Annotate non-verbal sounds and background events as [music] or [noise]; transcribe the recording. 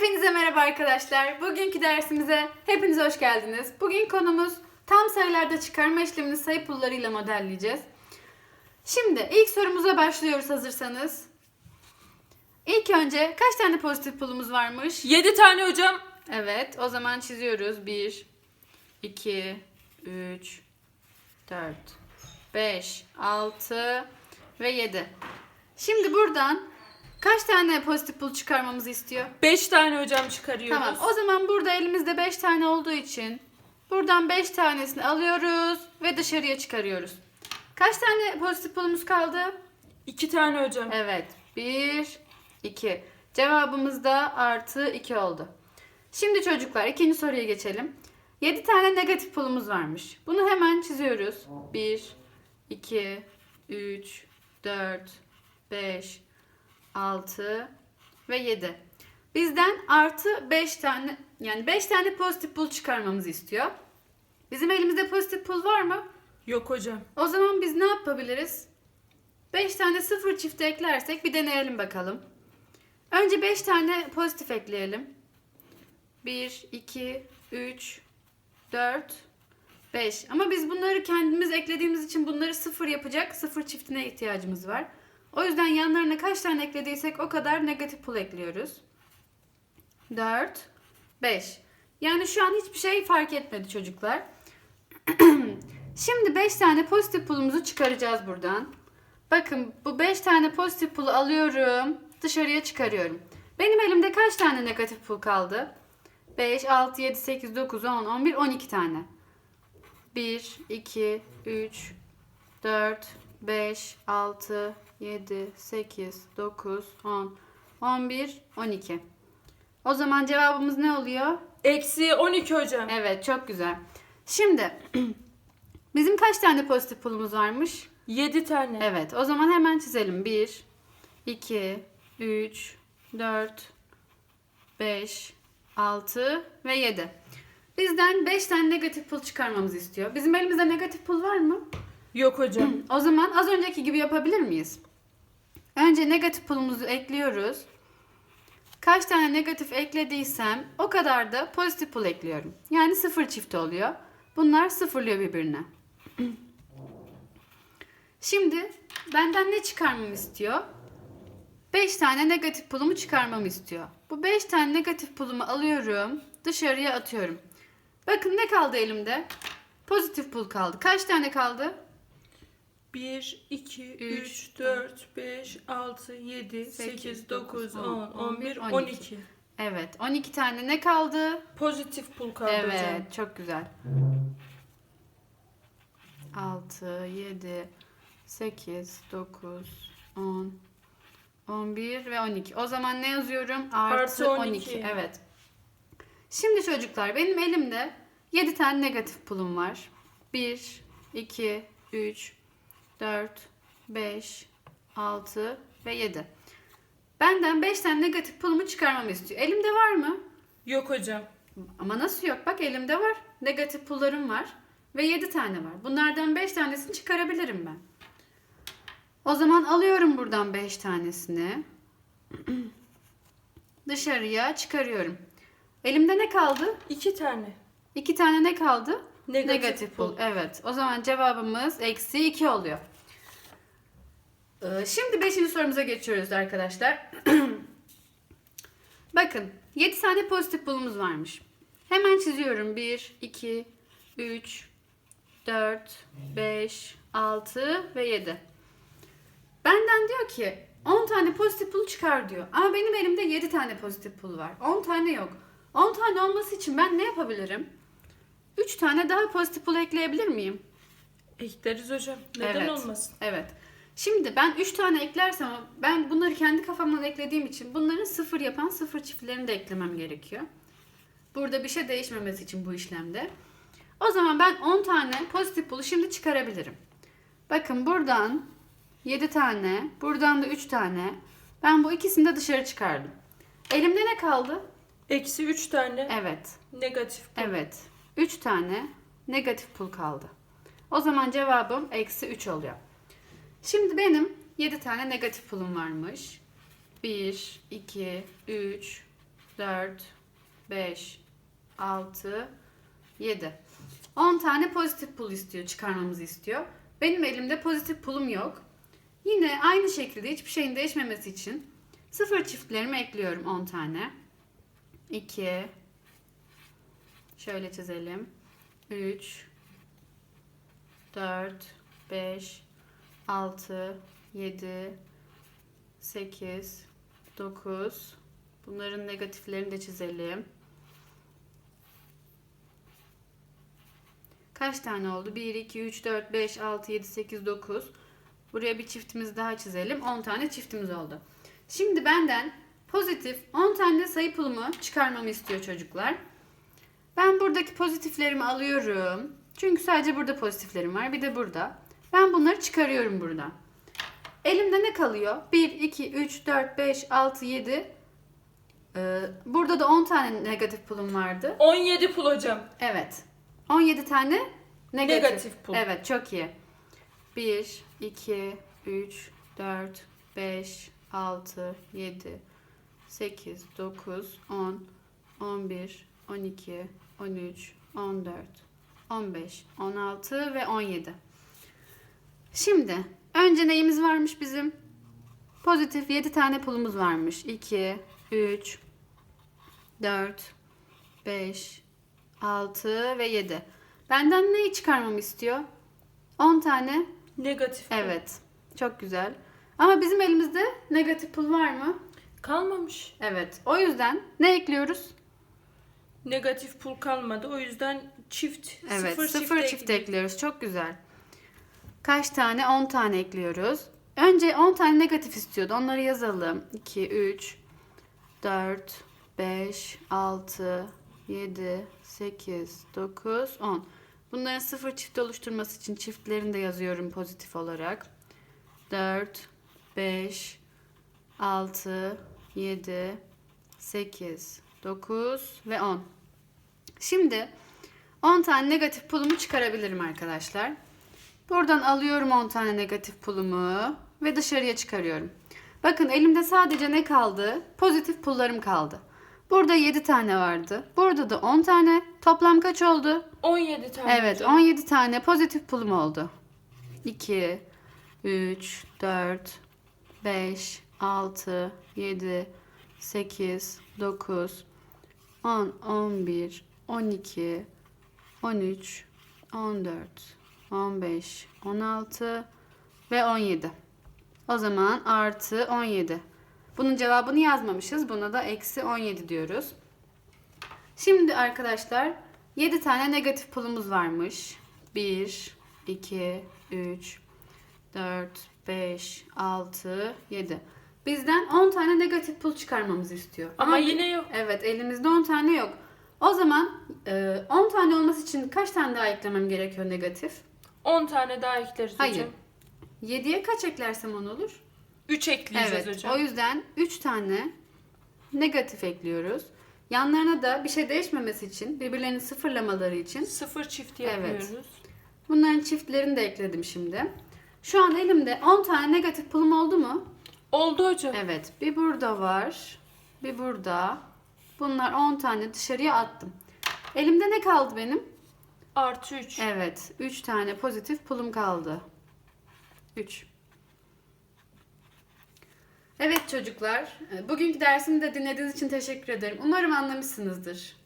Hepinize merhaba arkadaşlar. Bugünkü dersimize hepiniz hoş geldiniz. Bugün konumuz tam sayılarda çıkarma işlemini sayı pullarıyla modelleyeceğiz. Şimdi ilk sorumuza başlıyoruz hazırsanız. İlk önce kaç tane pozitif pulumuz varmış? 7 tane hocam. Evet, o zaman çiziyoruz. 1, 2, 3, 4, 5, 6 ve 7. Şimdi buradan kaç tane pozitif pul çıkarmamızı istiyor? 5 tane hocam çıkarıyoruz. Tamam, o zaman burada elimizde 5 tane olduğu için buradan 5 tanesini alıyoruz ve dışarıya çıkarıyoruz. Kaç tane pozitif pulumuz kaldı? 2 tane hocam. Evet. 1, 2. Cevabımız da artı 2 oldu. Şimdi çocuklar ikinci soruya geçelim. 7 tane negatif pulumuz varmış. Bunu hemen çiziyoruz. 1, 2, 3, 4, 5, 6 ve 7. Bizden artı 5 tane yani 5 tane pozitif pul çıkarmamızı istiyor. Bizim elimizde pozitif pul var mı? Yok hocam. O zaman biz ne yapabiliriz? 5 tane sıfır çifti eklersek bir deneyelim bakalım. Önce 5 tane pozitif ekleyelim. 1, 2, 3, 4, 5. Ama biz bunları kendimiz eklediğimiz için bunları sıfır yapacak sıfır çiftine ihtiyacımız var. O yüzden yanlarına kaç tane eklediysek o kadar negatif pul ekliyoruz. 4, 5. Yani şu an hiçbir şey fark etmedi çocuklar. [clears throat] Şimdi 5 tane pozitif pulumuzu çıkaracağız buradan. Bakın bu 5 tane pozitif pulu alıyorum. Dışarıya çıkarıyorum. Benim elimde kaç tane negatif pul kaldı? 5, 6, 7, 8, 9, 10, 11, 12 tane. 1, 2, 3, 4, 5, 6, 7, 8, 9, 10, 11, 12. O zaman cevabımız ne oluyor? Eksi 12 hocam. Evet çok güzel. Şimdi [clears throat] bizim kaç tane pozitif pulumuz varmış? 7 tane. Evet o zaman hemen çizelim. 1, 2, 3, 4, 5, 6 ve 7. Bizden 5 tane negatif pul çıkarmamızı istiyor. Bizim elimizde negatif pul var mı? Yok hocam. [clears throat] O zaman az önceki gibi yapabilir miyiz? Önce negatif pulumuzu ekliyoruz. Kaç tane negatif eklediysem o kadar da pozitif pul ekliyorum. Yani sıfır çifti oluyor. Bunlar sıfırlıyor birbirine. Şimdi benden ne çıkarmamı istiyor? 5 tane negatif pulumu çıkarmamı istiyor. Bu 5 tane negatif pulumu alıyorum, dışarıya atıyorum. Bakın ne kaldı elimde? Pozitif pul kaldı. Kaç tane kaldı? 1, 2, Üç, 3, 4, 5, 6, 7, 8, 9, 10, 11, 12. 12. Evet, 12 tane ne kaldı? Pozitif pul kaldı evet, hocam. çok güzel. 6, 7, 8, 9, 10, 11 ve 12. O zaman ne yazıyorum? Artı, Artı 12. 12. Evet. Şimdi çocuklar benim elimde 7 tane negatif pulum var. 1, 2, 3, 4, 5, 6 ve 7. Benden 5 tane negatif pulumu çıkarmamı istiyor. Elimde var mı? Yok hocam. Ama nasıl yok? Bak elimde var. Negatif pullarım var. Ve 7 tane var. Bunlardan 5 tanesini çıkarabilirim ben. O zaman alıyorum buradan 5 tanesini. [clears throat] Dışarıya çıkarıyorum. Elimde ne kaldı? 2 tane. 2 tane ne kaldı? Negatif pul. pul. Evet. O zaman cevabımız eksi 2 oluyor. Ee, Şimdi 5. sorumuza geçiyoruz arkadaşlar. [clears throat] Bakın 7 tane pozitif pulumuz varmış. Hemen çiziyorum. 1, 2, 3, 4, 5, 6 ve 7. Benden diyor ki 10 tane pozitif pul çıkar diyor. Ama benim elimde 7 tane pozitif pul var. 10 tane yok. 10 tane olması için ben ne yapabilirim? 3 tane daha pozitif pul ekleyebilir miyim? Ekleriz hocam. Neden Evet. olmasın? Evet. Şimdi ben 3 tane eklersem ben bunları kendi kafamdan eklediğim için bunların sıfır yapan sıfır çiftlerini de eklemem gerekiyor. Burada bir şey değişmemesi için bu işlemde. O zaman ben 10 tane pozitif pulu şimdi çıkarabilirim. Bakın buradan 7 tane, buradan da 3 tane. Ben bu ikisini de dışarı çıkardım. Elimde ne kaldı? Eksi 3 tane Evet. negatif pul. Evet. 3 tane negatif pul kaldı. O zaman cevabım eksi 3 oluyor. Şimdi benim 7 tane negatif pulum varmış. 1, 2, 3, 4, 5, 6, 7. 10 tane pozitif pul istiyor, çıkarmamızı istiyor. Benim elimde pozitif pulum yok. Yine aynı şekilde hiçbir şeyin değişmemesi için sıfır çiftlerimi ekliyorum 10 tane. 2 Şöyle çizelim. 3 4 5 6 7 8 9 Bunların negatiflerini de çizelim. Kaç tane oldu? 1, 2, 3, 4, 5, 6, 7, 8, 9. Buraya bir çiftimiz daha çizelim. 10 tane çiftimiz oldu. Şimdi benden pozitif 10 tane sayı pulumu çıkarmamı istiyor çocuklar. Ben buradaki pozitiflerimi alıyorum. Çünkü sadece burada pozitiflerim var. Bir de burada. Ben bunları çıkarıyorum burada. Elimde ne kalıyor? 1, 2, 3, 4, 5, 6, 7. Ee, burada da 10 tane negatif pulum vardı. 17 pul hocam. Evet. 17 tane negatif. Negatif pul. Evet çok iyi. 1, 2, 3, 4, 5, 6, 7, 8, 9, 10, 11, 12, 13, 14, 15, 16 ve 17. Şimdi önce neyimiz varmış bizim? Pozitif 7 tane pulumuz varmış. 2, 3, 4, 5, 6 ve 7. Benden neyi çıkarmamı istiyor? 10 tane. Negatif. Evet. Çok güzel. Ama bizim elimizde negatif pul var mı? Kalmamış. Evet. O yüzden ne ekliyoruz? Negatif pul kalmadı. O yüzden çift. Evet. sıfır, Sıfır, çift ekledik. ekliyoruz. Çok güzel. Kaç tane? 10 tane ekliyoruz. Önce 10 tane negatif istiyordu. Onları yazalım. 2, 3, 4, 5, 6, 7, 8, 9, 10. Bunların sıfır çift oluşturması için çiftlerini de yazıyorum pozitif olarak. 4, 5, 6, 7, 8, 9 ve 10. Şimdi 10 tane negatif pulumu çıkarabilirim arkadaşlar. Buradan alıyorum 10 tane negatif pulumu ve dışarıya çıkarıyorum. Bakın elimde sadece ne kaldı? Pozitif pullarım kaldı. Burada 7 tane vardı. Burada da 10 tane. Toplam kaç oldu? 17 tane Evet, hocam. 17 tane pozitif pulum oldu. 2 3 4 5 6 7 8 9 10 11 12 13 14 15 16 ve 17. O zaman artı 17. Bunun cevabını yazmamışız. Buna da eksi 17 diyoruz. Şimdi arkadaşlar 7 tane negatif pulumuz varmış. 1, 2, 3, 4, 5, 6, 7. Bizden 10 tane negatif pul çıkarmamızı istiyor. Ama yine yok. Evet elimizde 10 tane yok. O zaman e, 10 tane olması için kaç tane daha eklemem gerekiyor negatif? 10 tane daha ekleriz Hayır. hocam. 7'ye kaç eklersem 10 olur? 3 ekleyeceğiz Evet. hocam. O yüzden 3 tane negatif ekliyoruz. Yanlarına da bir şey değişmemesi için, birbirlerini sıfırlamaları için Sıfır çift Evet. yapıyoruz. bunların çiftlerini de ekledim şimdi. Şu an elimde 10 tane negatif pulum oldu mu? Oldu hocam. Evet. Bir burada var. Bir burada. Bunlar 10 tane dışarıya attım. Elimde ne kaldı benim? Artı 3. Evet. 3 tane pozitif pulum kaldı. 3. Evet çocuklar. Bugünkü dersimi de dinlediğiniz için teşekkür ederim. Umarım anlamışsınızdır.